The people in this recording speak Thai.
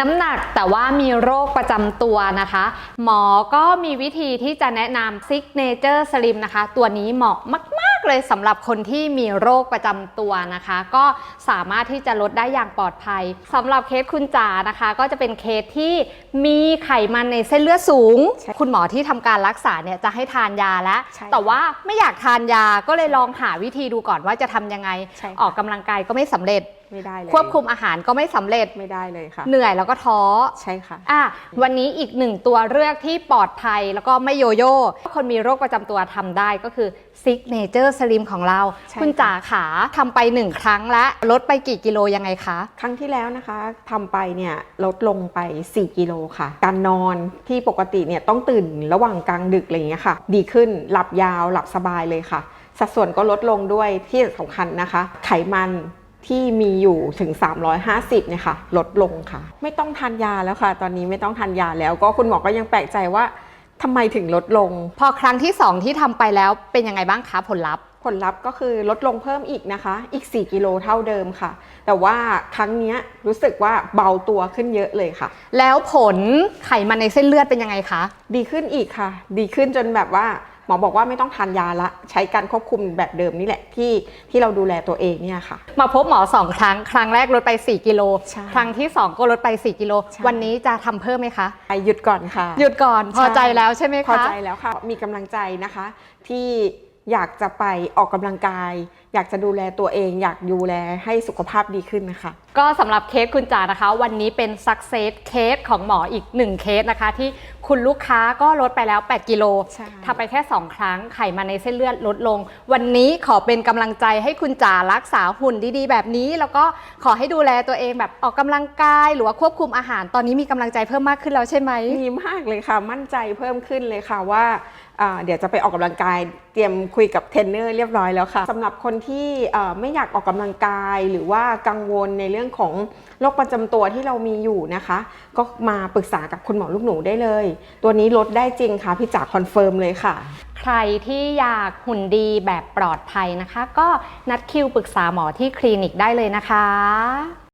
น้ำหนักแต่ว่ามีโรคประจำตัวนะคะ หมอก็มีวิธีที่จะแนะนำ Signature Slim นะคะ ตัวนี้เหมาะมาก ๆ เลยสำหรับคนที่มีโรคประจำตัวนะคะ ก็สามารถที่จะลดได้อย่างปลอดภัยสำหรับเคสคุณจ๋านะคะ ก็จะเป็นเคสที่มีไขมันในเส้นเลือดสูงใช่คุณหมอที่ทำการรักษาเนี่ยจะให้ทานยาแล้วใช่แต่ว่าไม่อยากทานยาก็เลยลองหาวิธีดูก่อนว่าจะทำยังไงใช่ค่ะออกกำลังกายก็ไม่สำเร็จ ไม่ได้เลยควบคุมอาหารก็ไม่สำเร็จไม่ได้เลยค่ะ เหนื่อยแล้วก็ท้อใช่ค่ะอะวันนี้อีกหนึ่งตัวเลือกที่ปลอดภัยแล้วก็ไม่โยโย่คนมีโรคประจำตัวทำได้ก็คือ Signature Slim ของเราใช่คุณจ๋าขาทำไปหนึ่งครั้งแล้วลดไปกี่กิโลยังไงคะ ครั้งที่แล้วนะคะทำไปเนี่ยลดลงไป 4 กิโลค่ะ การนอนที่ปกติเนี่ยต้องตื่นระหว่างกลางดึกอะไรอย่างเงี้ยค่ะ ดีขึ้นหลับยาวหลับสบายเลยค่ะ สัดส่วนก็ลดลงด้วยที่สำคัญนะคะ ไขมัน ที่มีอยู่ถึง 350เนี่ยค่ะลดลงค่ะ ไม่ต้องทานยาแล้วค่ะ ตอนนี้ไม่ต้องทานยาแล้ว ก็คุณหมอก็ยังแปลกใจว่าทำไมถึงลดลง พอครั้งที่สองที่ทำไปแล้วเป็นยังไงบ้างคะผลลัพธ์ ผลลัพธ์ก็คือลดลงเพิ่มอีกนะคะ อีก 4 กิโลเท่าเดิมค่ะ แต่ว่าครั้งเนี้ยรู้สึกว่าเบาตัวขึ้นเยอะเลยค่ะ แล้วผลไขมันในเส้นเลือดเป็นยังไงคะ ดีขึ้นอีกค่ะ ดีขึ้นจนแบบว่า หมอบอกว่าไม่ต้องทานยาละ ใช้การควบคุมแบบเดิมนี่แหละที่ที่เราดูแลตัวเองเนี่ยค่ะ มาพบหมอสองครั้ง ครั้งแรกลดไป 4 กิโล ใช่ครั้งที่ 2 ก็ลดไป 4 กิโล ใช่ วันนี้จะทำเพิ่มไหมคะ ไปหยุดก่อนค่ะ หยุดก่อนพอใจแล้วใช่ไหมคะ พอใจแล้วค่ะ มีกำลังใจนะคะ ที่ อยากจะไปออกกำลังกาย อยากจะดูแลตัวเอง อยากดูแลให้สุขภาพดีขึ้นนะคะ ก็สำหรับเคสคุณจ๋านะคะ วันนี้เป็น success เคสของหมออีก 1 เคสนะคะ ที่คุณลูกค้าก็ลดไปแล้ว 8 กิโลใช่ทำไปแค่ 2 ครั้งไขมันในเส้นเลือดลดลง วันนี้ขอเป็นกำลังใจให้คุณจ๋ารักษาหุ่นดีๆ แบบนี้ แล้วก็ขอให้ดูแลตัวเองแบบออกกำลังกาย หรือว่าควบคุมอาหารตอนนี้มีกำลังใจเพิ่มมากขึ้นแล้วใช่ไหมดีมากเลยค่ะ มั่นใจเพิ่มขึ้นเลยค่ะว่าอ่าเดี๋ยวจะไปออกกำลังกายเตรียมคุยกับเทรนเนอร์เรียบร้อยแล้วค่ะสำหรับคนที่ไม่อยากออกกำลังกายหรือว่ากังวลในเรื่องของโรคประจำตัวที่เรามีอยู่นะคะ ก็มาปรึกษากับคุณหมอลูกหนูได้เลย ตัวนี้ลดได้จริงค่ะพี่จ๋าคอนเฟิร์มเลยค่ะ ใครที่อยากหุ่นดีแบบปลอดภัยนะคะ ก็นัดคิวปรึกษาหมอที่คลินิกได้เลยนะคะ